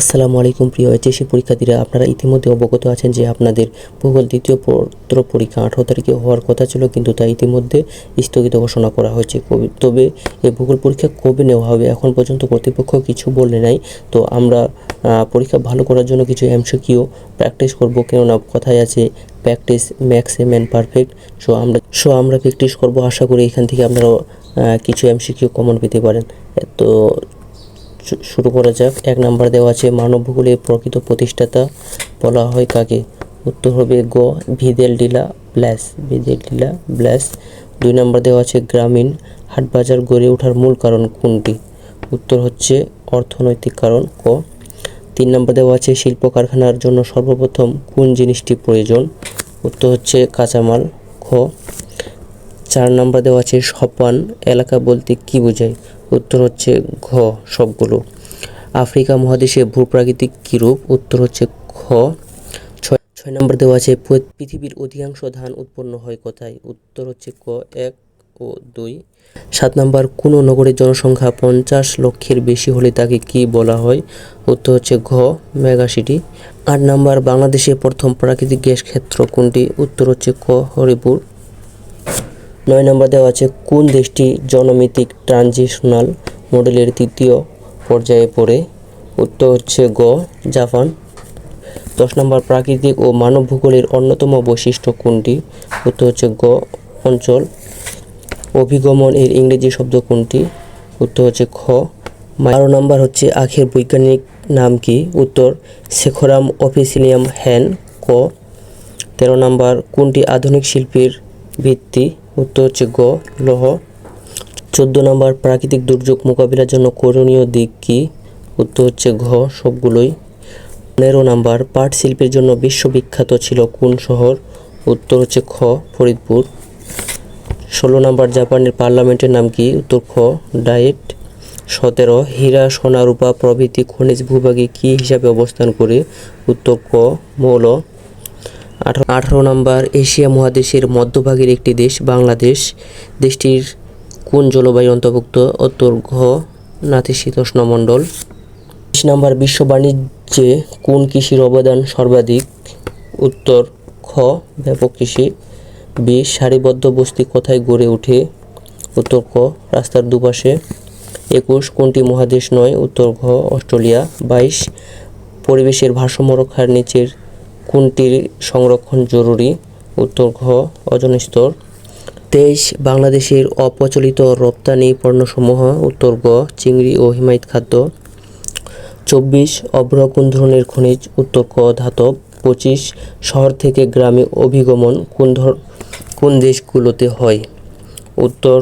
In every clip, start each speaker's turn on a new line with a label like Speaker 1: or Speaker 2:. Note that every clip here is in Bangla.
Speaker 1: আসসালামু আলাইকুম প্রিয় এইচএসসি পরীক্ষার্থীরা, আপনারা ইতিমধ্যে অবগত আছেন যে আপনাদের ভূগোল দ্বিতীয় পত্র পরীক্ষা আঠারো তারিখে হওয়ার কথা ছিল, কিন্তু তা ইতিমধ্যে স্থগিত ঘোষণা করা হয়েছে। তবে এই ভূগোল পরীক্ষা কবে নেওয়া হবে এখন পর্যন্ত কর্তৃপক্ষ কিছু বলে নাই। তো আমরা পরীক্ষা ভালো করার জন্য কিছু এমসিকিউ প্র্যাকটিস করব, কেননা কথায় আছে practice makes a man perfect so আমরা সো আমরা প্র্যাকটিস করব। আশা করি এখান থেকে আপনারা কিছু এমসিকিউ কমন পেতে পারেন। তো শুরু করা যাক। এক নাম্বার দেওয়া আছে মানব ভূগোলের প্রকৃত প্রতিষ্ঠাতা বলা হয় কাকে? উত্তর হবে গ ভিদেল ডিলা ব্ল্যাস ভিদেল ডিলা ব্ল্যাস দুই নাম্বার দেওয়া আছে, গ্রামীণ হাটবাজার গড়ে ওঠার মূল কারণ কোনটি? উত্তর হচ্ছে, অর্থনৈতিক কারণ, ক। তিন নম্বর দেওয়া আছে, শিল্প কারখানার জন্য সর্বপ্রথম কোন জিনিসটি প্রয়োজন? উত্তর হচ্ছে, কাঁচামাল, খ। চার নম্বর দেওয়া আছে, সপান, এলাকা বলতে কি বোঝায়? উত্তর হচ্ছে ঘ সবগুলো। আফ্রিকা মহাদেশে ভূপ্রাকৃতিক কী রূপ? উত্তর হচ্ছে খ ছয় ছয় নম্বর দেওয়া আছে পৃথিবীর অধিকাংশ ধান উৎপন্ন হয় কোথায়? উত্তর হচ্ছে ক, এক ও দুই। সাত নম্বর, কোন নগরের জনসংখ্যা পঞ্চাশ লক্ষের বেশি হলে তাকে কি বলা হয়? উত্তর হচ্ছে ঘ, মেগা সিটি। আট নম্বর, বাংলাদেশে প্রথম প্রাকৃতিক গ্যাস ক্ষেত্র কোনটি? উত্তর হচ্ছে ক, হরিপুর। নয় নম্বর দেওয়া আছে, কোন দেশটি জনমিতিক ট্রানজিশনাল মডেলের তৃতীয় পর্যায়ে পড়ে? উত্তর হচ্ছে গ, জাপান। দশ নম্বর, প্রাকৃতিক ও মানব ভূগোলের অন্যতম বৈশিষ্ট্য কোনটি? উত্তর হচ্ছে গ, অঞ্চল। অভিগমন এর ইংরেজি শব্দ কোনটি? উত্তর হচ্ছে খ বারো নম্বর হচ্ছে আখের বৈজ্ঞানিক নাম কি? উত্তর শেখরাম অফিসিলিয়াম হ্যান, ক। তেরো নম্বর, কোনটি আধুনিক শিল্পের ভিত্তি? উত্তর হচ্ছে গ, লৌহ। চোদ্দ নম্বর, প্রাকৃতিক দুর্যোগ মোকাবিলার জন্য করণীয় দিক কি? উত্তর হচ্ছে ঘ, সবগুলোই। পনেরো নম্বর, পাট শিল্পের জন্য বিশ্ববিখ্যাত ছিল কোন শহর? উত্তর হচ্ছে খ, ফরিদপুর। ষোলো নম্বর, জাপানের পার্লামেন্টের নাম কি? উত্তর খ, ডায়েট। সতেরো, হীরা, সোনা, রূপা প্রভৃতি খনিজ ভূভাগে কি হিসাবে অবস্থান করে? উত্তর ক, মৌল। আঠারো নম্বর, এশিয়া মহাদেশের মধ্যভাগের একটি দেশ বাংলাদেশ। দেশটির কোন জলবায়ু অন্তর্ভুক্ত? উত্তর ঘ, নাতিশীতোষ্ণ মণ্ডল। বিশ নম্বর, বিশ্ব বাণিজ্যে কোন কৃষির অবদান সর্বাধিক? উত্তর খ, ব্যাপক কৃষি। বিশ, সারিবদ্ধ বস্তি কোথায় গড়ে ওঠে? উত্তর ক, রাস্তার দুপাশে। একুশ, কোনটি মহাদেশ নয়? উত্তর ঘ, অস্ট্রেলিয়া। বাইশ, পরিবেশের ভারসাম্য রক্ষার নিচের কোনটির সংরক্ষণ জরুরি, উত্তর ঘ ওজন স্তর। তেইশ, বাংলাদেশের অপ্রচলিত রপ্তানি পণ্যসমূহ, উত্তর গ চিংড়ি ও হিমায়িত খাদ্য। চব্বিশ অভ্র কোন ধরনের খনিজ, উত্তর ক ধাতব। পঁচিশ, শহর থেকে গ্রামে অভিগমন, কোন ধর, কোন দেশগুলোতে হয়? উত্তর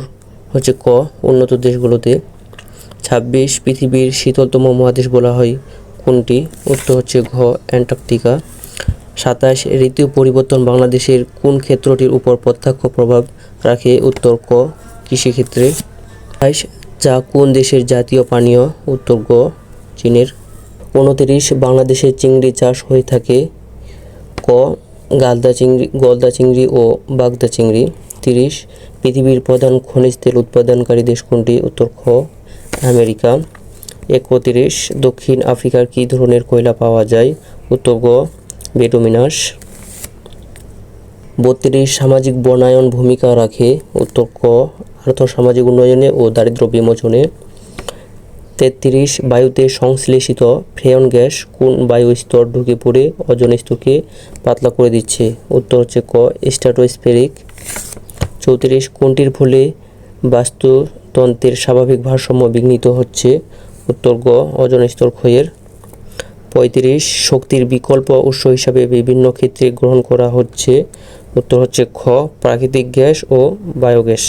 Speaker 1: হচ্ছে ক, উন্নত দেশগুলোতে। ছাব্বিশ, পৃথিবীর শীতলতম মহাদেশ বলা হয় কোনটি? উত্তর হচ্ছে ঘ, অ্যান্টার্কটিকা। সাতাশ, ঋতু পরিবর্তন বাংলাদেশের কোন ক্ষেত্রটির উপর প্রত্যক্ষ প্রভাব রাখে? উত্তর ক, কৃষিক্ষেত্রে। আঠাইশ চা কোন দেশের জাতীয় পানীয়? উত্তর গ, চীনের। উনতিরিশ বাংলাদেশে চিংড়ি চাষ হয়ে থাকে। ক, গালদা চিংড়ি, গলদা চিংড়ি ও বাগদা চিংড়ি। তিরিশ, পৃথিবীর প্রধান খনিজ তেল উৎপাদনকারী দেশ কোনটি? উত্তর খ, আমেরিকা। একত্রিশ, দক্ষিণ আফ্রিকার কী ধরনের কয়লা পাওয়া যায়? উত্তর গ বেটুমিনাস বত্রিশ সামাজিক বনায়ন ভূমিকা রাখে উত্তর ক আর্থ সামাজিক উন্নয়নে ও দারিদ্র্য বিমোচনে। তেত্রিশ, বায়ুতে সংশ্লেষিত ফ্রেয়ন গ্যাস কোন বায়ু স্তর ঢুকে পড়ে, ওজন স্তরকে পাতলা করে দিচ্ছে? উত্তর হচ্ছে ক স্ট্যাটোস্ফেরিক চৌত্রিশ, কোনটির ফলে বাস্তুতন্ত্রের স্বাভাবিক ভারসাম্য বিঘ্নিত হচ্ছে? উত্তর গ অজন স্তর ক্ষয়ের। পঁয়ত্রিশ শক্তির বিকল্প উৎস হিসাবে বিভিন্ন ক্ষেত্রে গ্রহণ করা হচ্ছে। উত্তর হচ্ছে খ, প্রাকৃতিক গ্যাস ও বায়োগ্যাস।